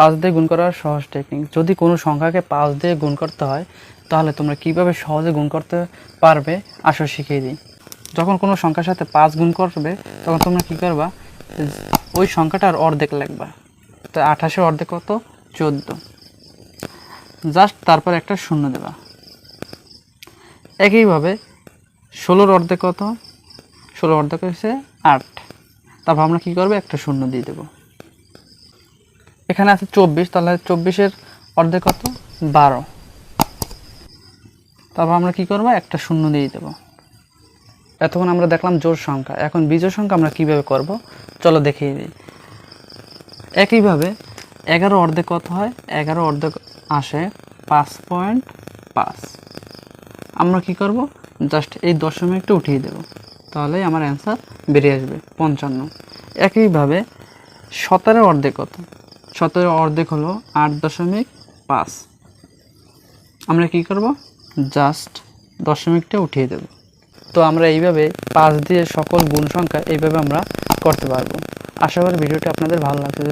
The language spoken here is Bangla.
পাঁচ দিয়ে গুণ করার সহজ টেকনিক যদি কোনো সংখ্যাকে পাঁচ দিয়ে গুণ করতে হয়, তাহলে তোমরা কীভাবে সহজে গুণ করতে পারবে? আসো শিখিয়ে দিই। যখন কোনো সংখ্যার সাথে পাঁচ গুণ করবে, তখন তোমরা কী করবা? ওই সংখ্যাটার অর্ধেক লিখবা। তো আঠাশের অর্ধেক কত? চোদ্দ। জাস্ট তারপর একটা শূন্য দেবা। একইভাবে ষোলোর অর্ধেক কত? ষোলোর অর্ধেক হচ্ছে আট। তারপর আমরা কী করব? একটা শূন্য দিয়ে দেবো। এখানে আছে চব্বিশ, তাহলে চব্বিশের অর্ধেক কত? বারো। তারপর আমরা কি করব? একটা শূন্য দিয়ে দেবো। এতক্ষণ আমরা দেখলাম জোর সংখ্যা। এখন বিজোড় সংখ্যা আমরা কীভাবে করব? চলো দেখিয়ে দিই। একইভাবে এগারো অর্ধেক কত হয়? এগারো অর্ধেক আসে পাঁচ পয়েন্ট পাঁচ। আমরা কি করব? জাস্ট এই দশমিকটা উঠিয়ে দেব। তাহলেই আমার অ্যান্সার বেরিয়ে আসবে। পঞ্চান্ন। একইভাবে সতেরো অর্ধেক কত? সতেরো অর্ধেক হলো আট দশমিক পাঁচ। আমরা কি করব? জাস্ট দশমিকটা উঠিয়ে দেব। তো আমরা এইভাবে পাঁচ দিয়ে সকল গুণ সংখ্যা এইভাবে আমরা করতে পারব। আশা করি ভিডিওটি আপনাদের ভালো লাগছে।